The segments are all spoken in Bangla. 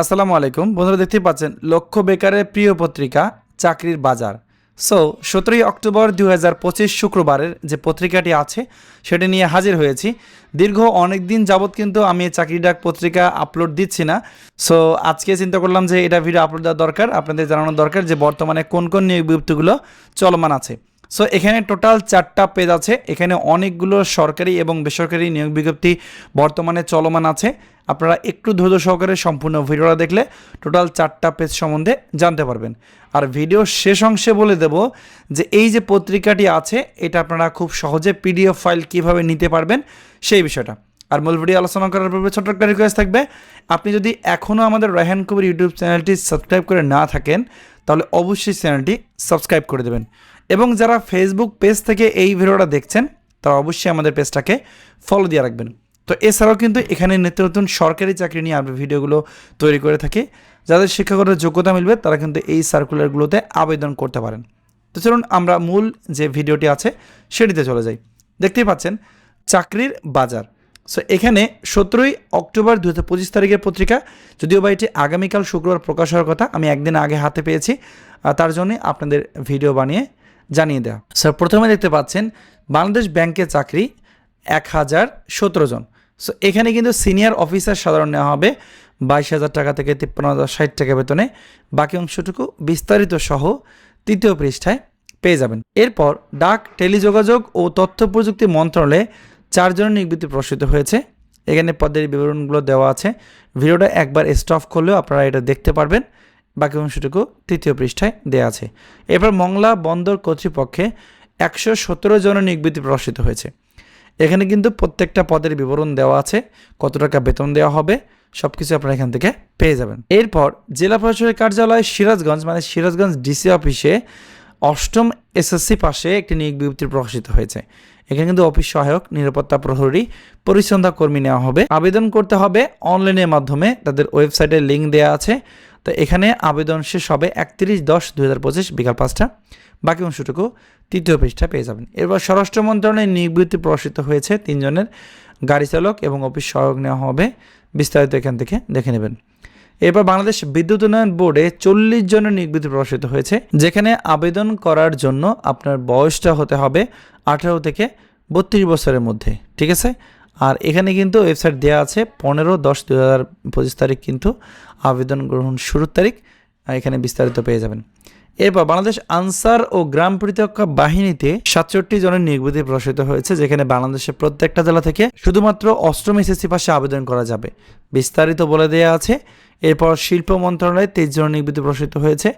আসসালামু আলাইকুম। বন্ধুরা দেখতেই পাচ্ছেন লক্ষ্য বেকারের প্রিয় পত্রিকা, চাকরির বাজার। সো সতেরোই অক্টোবর দু হাজার পঁচিশ শুক্রবারের যে পত্রিকাটি আছে, সেটি নিয়ে হাজির হয়েছি। দীর্ঘ অনেক দিন যাবৎ কিন্তু আমি চাকরি ডাক পত্রিকা আপলোড দিচ্ছি না। সো আজকে চিন্তা করলাম যে এটা ভিডিও আপলোড দেওয়া দরকার, আপনাদের জানানো দরকার যে বর্তমানে কোন কোন নিয়োগ বিজ্ঞপ্তিগুলো চলমান আছে। সো এখানে টোটাল চারটা পেজ আছে। এখানে অনেকগুলো সরকারি এবং বেসরকারি নিয়োগ বিজ্ঞপ্তি বর্তমানে চলমান আছে। আপনারা একটু ধৈর্য সহকারে সম্পূর্ণ ভিডিওটা দেখলে টোটাল চারটা পেজ সম্বন্ধে জানতে পারবেন। আর ভিডিও শেষ অংশে বলে দেব যে, এই যে পত্রিকাটি আছে, এটা আপনারা খুব সহজে পিডিএফ ফাইল কীভাবে নিতে পারবেন সেই বিষয়টা। আর মূল ভিডিও আলোচনা করার পূর্বে ছোট্ট একটা রিকোয়েস্ট থাকবে। আপনি যদি এখনও আমাদের রায়হান কবির ইউটিউব চ্যানেলটি সাবস্ক্রাইব করে না থাকেন, তাহলে অবশ্যই চ্যানেলটি সাবস্ক্রাইব করে দেবেন। এবং যারা ফেসবুক পেজ থেকে এই ভিডিওটা দেখছেন, তারা অবশ্যই আমাদের পেজটাকে ফলো দিয়ে রাখবেন। তো এছাড়াও কিন্তু এখানে নিত্য নতুন সরকারি চাকরি নিয়ে আমরা ভিডিওগুলো তৈরি করে থাকি। যাদের শিক্ষাগত যোগ্যতা মিলবে, তারা কিন্তু এই সার্কুলারগুলোতে আবেদন করতে পারেন। তো চলুন আমরা মূল যে ভিডিওটি আছে, সেটিতে চলে যাই। দেখতেই পাচ্ছেন, চাকরির বাজার। সো এখানে সতেরোই অক্টোবর দু হাজার পঁচিশ তারিখের পত্রিকা, যদিও বা এটি আগামীকাল শুক্রবার প্রকাশ হওয়ার কথা, আমি একদিন আগে হাতে পেয়েছি তার জন্য আপনাদের ভিডিও বানিয়ে জানিয়ে দেওয়া স্যার প্রথমে দেখতে পাচ্ছেন, বাংলাদেশ ব্যাংকে চাকরি এক হাজার সতেরো জন। সো এখানে কিন্তু সিনিয়র অফিসার সাধারণ নেওয়া হবে, বাইশ হাজার টাকা থেকে তিপ্পান্ন হাজার ষাট টাকা বেতনে। বাকি অংশটুকু বিস্তারিত সহ তৃতীয় পৃষ্ঠায় পেয়ে যাবেন। এরপর ডাক, টেলিযোগাযোগ ও তথ্য প্রযুক্তি মন্ত্রণালয়ে চারজনের নিযুক্তি প্রকাশিত হয়েছে। এখানে পদের বিবরণগুলো দেওয়া আছে। ভিডিওটা একবার স্টপ করলেও আপনারা এটা দেখতে পারবেন। বাকি অংশটুকু তৃতীয় পৃষ্ঠায় দেওয়া আছে। এরপর মংলা বন্দর কর্তৃপক্ষে একশো সতেরো জনের নিযুক্তি প্রকাশিত হয়েছে। এখানে কিন্তু প্রত্যেকটা পদের বিবরণ দেওয়া আছে। কত টাকা বেতন দেওয়া হবে সব কিছু আপনারা এখান থেকে পেয়ে যাবেন। এরপর জেলা প্রশাসকের কার্যালয় সিরাজগঞ্জ মানে সিরাজগঞ্জ ডিসি অফিসে অষ্টম এসএসসি পাশে একটি নিয়োগ বিজ্ঞপ্তি প্রকাশিত হয়েছে। এখানে কিন্তু অফিস সহায়ক, নিরাপত্তা প্রহরী পরিচ্ছন্নতা কর্মী নেওয়া হবে। আবেদন করতে হবে অনলাইনের মাধ্যমে, তাদের ওয়েবসাইটের লিঙ্ক দেওয়া আছে। তো এখানে আবেদন শেষ হবে একত্রিশ দশ দু হাজার পঁচিশ বিকাল পাঁচটা। বাকি অংশটুকু তৃতীয় পৃষ্ঠা পেয়ে যাবেন। এরপর স্বরাষ্ট্র মন্ত্রণালয়ের নিয়োগ বিজ্ঞপ্তি প্রকাশিত হয়েছে। তিনজনের গাড়ি চালক এবং অফিস সহায়ক নেওয়া হবে। বিস্তারিত এখান থেকে দেখে নেবেন। এরপর বাংলাদেশ বিদ্যুৎ উন্নয়ন বোর্ডে চল্লিশ জনের নিয়োগবিধি প্রকাশিত হয়েছে, যেখানে আবেদন করার জন্য আপনার বয়সটা হতে হবে আঠারো থেকে বত্রিশ বছরের মধ্যে, ঠিক আছে? আর এখানে কিন্তু ওয়েবসাইট দেওয়া আছে পনেরো দশ দু হাজার পঁচিশ তারিখ কিন্তু আবেদন গ্রহণ শুরুর তারিখ এখানে বিস্তারিত পেয়ে যাবেন। এরপর বাংলাদেশ আনসার ও গ্রাম প্রতিরক্ষা বাহিনীতে সাতষট্টি জনের নিয়োগবিধি প্রকাশিত হয়েছে, যেখানে বাংলাদেশের প্রত্যেকটা জেলা থেকে শুধুমাত্র অষ্টম এসএসসি পাশে আবেদন করা যাবে। বিস্তারিত বলে দেওয়া আছে, এরপর শিল্প মন্ত্রণালয়ে তেইশ জনের নিয়োগবিধি প্রকাশিত হয়েছে।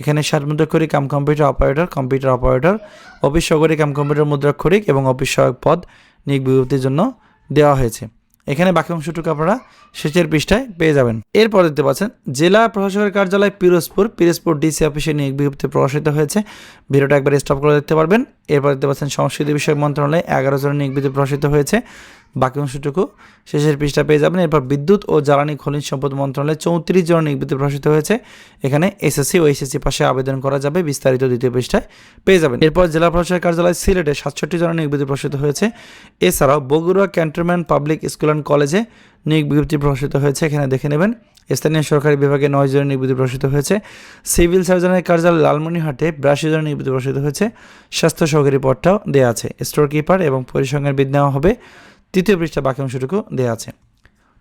এখানে সাতমুদ্রাক্ষরিক cum computer operator computer operator, office সহকারী কাম কম্পিউটার মুদ্রাক্ষরিক এবং অফিস সহায়ক পদ নিয়োগ বিজ্ঞপ্তির জন্য দেওয়া হয়েছে। এখানে বাকি অংশটুকু আপনারা শেষের পৃষ্ঠায় পেয়ে যাবেন। এরপর দেখতে পাচ্ছেন, জেলা প্রশাসকের কার্যালয় পিরোজপুর। পিরোজপুর ডিসি অফিসে নিয়োগ বিজ্ঞপ্তি প্রকাশিত হয়েছে। ভিডিওটা একবার স্টপ করে দেখতে পারবেন। এরপর দেখতে পাচ্ছেন, সংস্কৃতি বিষয়ক মন্ত্রণালয়ে এগারো জনের নিয়োগ বিজ্ঞপ্তি প্রকাশিত হয়েছে। বাকি অংশটুকু শেষের পৃষ্ঠা পেয়ে যাবেন। এরপর বিদ্যুৎ ও জ্বালানি খনিজ সম্পদ মন্ত্রণালয়ে চৌত্রিশ নিয়োগ বিজ্ঞপ্তি প্রকাশিত হয়েছে। এখানে এসএসসি ও এসএসসি পাশে আবেদন করা যাবে, বিস্তারিত দ্বিতীয় পৃষ্ঠায় পেয়ে যাবেন। এরপর জেলা প্রশাসকের কার্যালয় সিলেটে সাতষট্টি জনের বিজ্ঞপ্তি প্রকাশিত হয়েছে। এছাড়াও Bogura cantonment public school and কলেজে বিজ্ঞপ্তি প্রকাশিত হয়েছে। এখানে দেখে নেবেন, স্থানীয় সরকারি বিভাগে নয় জনের নিবৃত্তি প্রকাশিত হয়েছে। সিভিল সার্জনের কার্যালয় লালমনিরহাটে বিরাশি জনের নিবৃত্তি প্রকাশিত হয়েছে। স্বাস্থ্য সহকারী পদটাও দেওয়া আছে। স্টোর কিপার এবং পরিসংখ্যান বিদ নেওয়া হবে। তৃতীয় পৃষ্ঠা বাকি অংশটুকু দেওয়া আছে।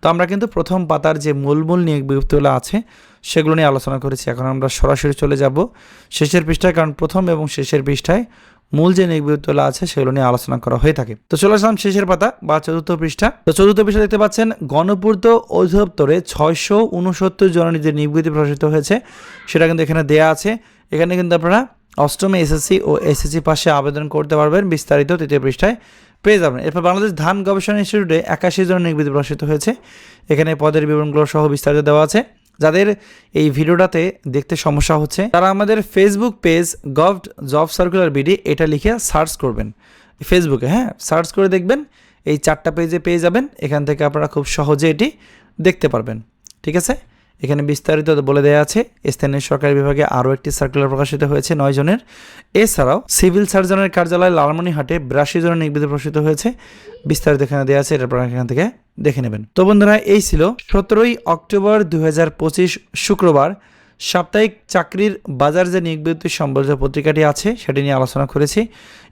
তো আমরা কিন্তু প্রথম পাতার যে মূল মূল নিয়োগ বিজ্ঞপ্তিগুলো আছে, সেগুলো নিয়ে আলোচনা করেছি। এখন আমরা সরাসরি চলে যাব শেষের পৃষ্ঠায়, কারণ প্রথম এবং শেষের পৃষ্ঠায় মূল যে বিজ্ঞপ্তিগুলো আছে, সেগুলো নিয়ে আলোচনা করা হয়ে থাকে। তো চলে আসলাম শেষের পাতা বা চতুর্থ পৃষ্ঠা। তো চতুর্থ পৃষ্ঠা দেখতে পাচ্ছেন, গণপূর্ত অধিদপ্তরে ছয়শো উনসত্তর জনের যে নিয়োগবিধি প্রকাশিত হয়েছে, সেটা কিন্তু এখানে দেয়া আছে। এখানে কিন্তু আপনারা অষ্টমে এসএসসি ও এসএসসি পাশে আবেদন করতে পারবেন বিস্তারিত তৃতীয় পৃষ্ঠায়। পেয়ে যাবেন। এরপর বাংলাদেশ ধান গবেষণা ইনস্টিটিউটে একাশি জনের নিয়োগবিধি প্রকাশিত হয়েছে। এখানে পদের বিবরণগুলো সহ বিস্তারিত দেওয়া আছে। যাদের এই ভিডিওটাতে দেখতে সমস্যা হচ্ছে, তারা আমাদের Facebook page govt job circular BD এটা লিখে সার্চ করবেন। ফেসবুকে হ্যাঁ সার্চ করে দেখবেন। এই চারটা পেজে পেয়ে যাবেন। এখান থেকে আপনারা খুব সহজে এটি দেখতে পারবেন। ঠিক আছে? এখানে বিস্তারিত বলে দেওয়া আছে, স্থানীয় সরকারি বিভাগে আরও একটি সার্কুলার প্রকাশিত হয়েছে নয় জনের। এছাড়াও সিভিল সার্জনের কার্যালয় লালমনিহাটে বিরাশি জনের নির্বিধি প্রকাশিত হয়েছে। বিস্তারিত এখানে দেওয়া আছে এটা আপনারা এখান থেকে দেখে নেবেন। তো বন্ধুরা, এই ছিল সতেরোই অক্টোবর দুই হাজার পঁচিশ শুক্রবার। সাপ্তাহিক চাকরির বাজার যে নিয়োগ বিজ্ঞপ্তি সম্বলিত পত্রিকাটি আছে, সেটি নিয়ে আলোচনা করেছি।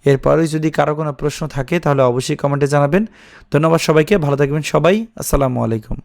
এরপরে যদি কারও কোনো প্রশ্ন থাকে, তাহলে অবশ্যই কমেন্টে জানাবেন। ধন্যবাদ সবাইকে, ভালো থাকবেন সবাই। আসসালামু আলাইকুম।